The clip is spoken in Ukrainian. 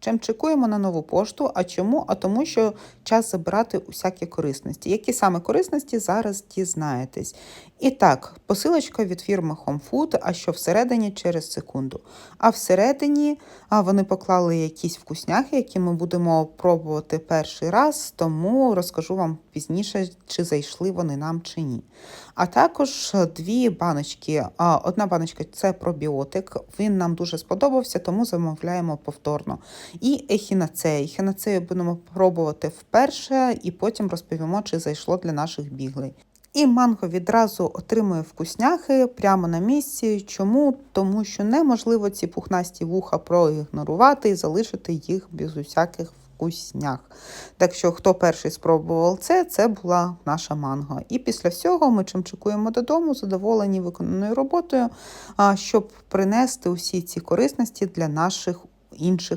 Чим чекуємо на нову пошту? А чому? А тому, що час забирати усякі корисності. Які саме корисності зараз дізнаєтесь. І так, посилочка від фірми Home Food, а що всередині через секунду. А всередині а, вони поклали якісь вкусняхи, які ми будемо пробувати перший раз, тому розкажу вам пізніше, чи зайшли вони нам чи ні. А також дві баночки. Одна баночка це пробіотик. Він нам дуже сподобався, тому замовляємо повторно. І ехінацеї. Ехінацею будемо пробувати вперше і потім розповімо, чи зайшло для наших біглей. І манго відразу отримує вкусняхи прямо на місці. Чому? Тому що неможливо ці пухнасті вуха проігнорувати і залишити їх без усяких вкуснях. Так що, хто перший спробував це, це була наша манго. І після всього ми чимчикуємо додому, задоволені виконаною роботою, щоб принести усі ці корисності для наших інших